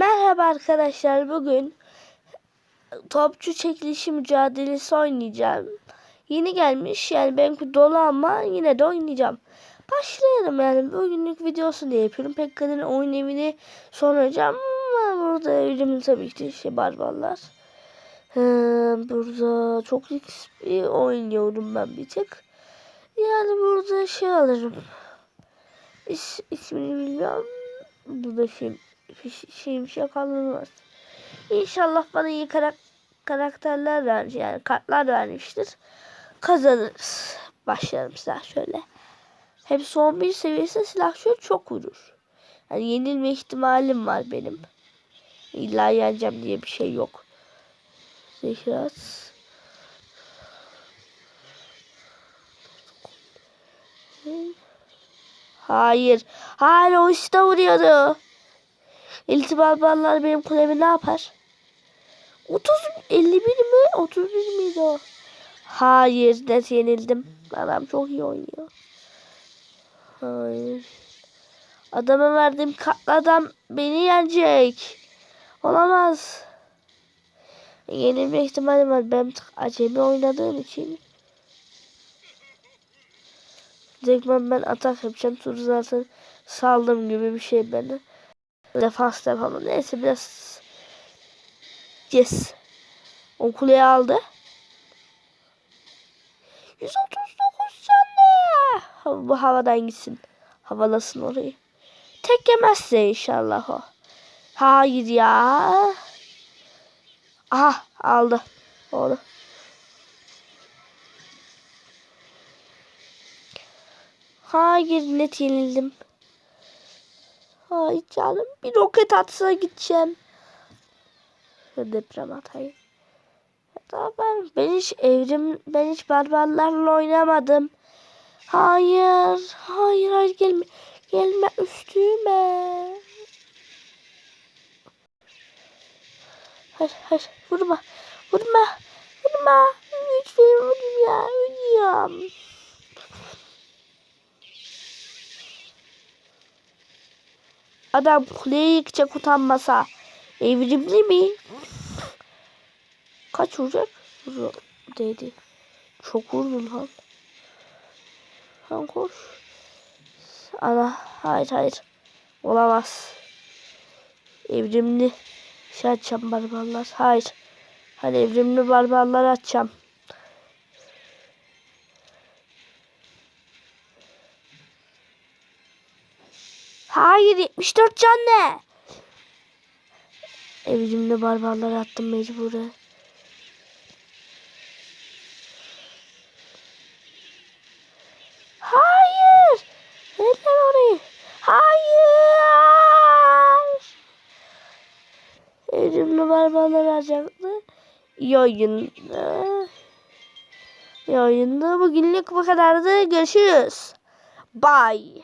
Merhaba arkadaşlar. Bugün topçu çekilişi mücadelesi oynayacağım. Yeni gelmiş yani benimki dolu ama yine de oynayacağım. Başlayalım yani bugünlük videosu diye yapıyorum. Pekka'nın oyun evini soracağım burada evrimin tabii ki şey barbarlar. Ee, burada çok bir oynuyorum ben bir tık. Yani burada şey alırım. İs, ismini bilmiyorum. Burada şey şeymiş yakalınmaz. İnşallah bana iyi karak karakterler vermiş yani kartlar vermiştir. Kazanırız. Başlayalım silah şöyle. Hep son bir seviyesi silah şöyle çok vurur. Yani yenilme ihtimalim var benim. İlla yeneceğim diye bir şey yok. Zehrat. Hayır. Hayır o işte vuruyordu. İltibal ballar benim kulemi ne yapar? 30 51 mi? 31 miydi o? Hayır, net yenildim. Adam çok iyi oynuyor. Hayır. Adama verdiğim kartlı adam beni yenecek. Olamaz. Yenilme ihtimalim var. Ben acemi oynadığım için. Zekman ben atak yapacağım. Tur zaten saldım gibi bir şey beni. Defans yapamam. Neyse biraz Yes. O kuleyi aldı. 139 canlı. Bu havadan gitsin. Havalasın orayı. Tek yemezse inşallah o. Hayır ya. Aha aldı. Oldu. Hayır net yenildim. Ay canım bir roket atsa gideceğim. Deprem atayım. Ben, ben hiç evrim ben hiç barbarlarla oynamadım. Hayır. Hayır hayır gelme. Gelme üstüme. Hayır hayır vurma. Vurma. Vurma. Lütfen vurma. Ölüyorum. Adam kuleyi yıkacak utanmasa. Evrimli mi? Kaç vuracak? Vur dedi. Çok vurdun lan. Lan koş. Ana hayır hayır. Olamaz. Evrimli şey açacağım barbarlar. Hayır. Hani evrimli barbarlar açacağım. Hayır 74 can ne? Evrimli barbarlar attım mecburen. Hayır. Neden orayı? Hayır. Evrimli barbarlar alacaktı. İyi oyundu. İyi oyundu. Bugünlük bu kadardı. Görüşürüz. Bye.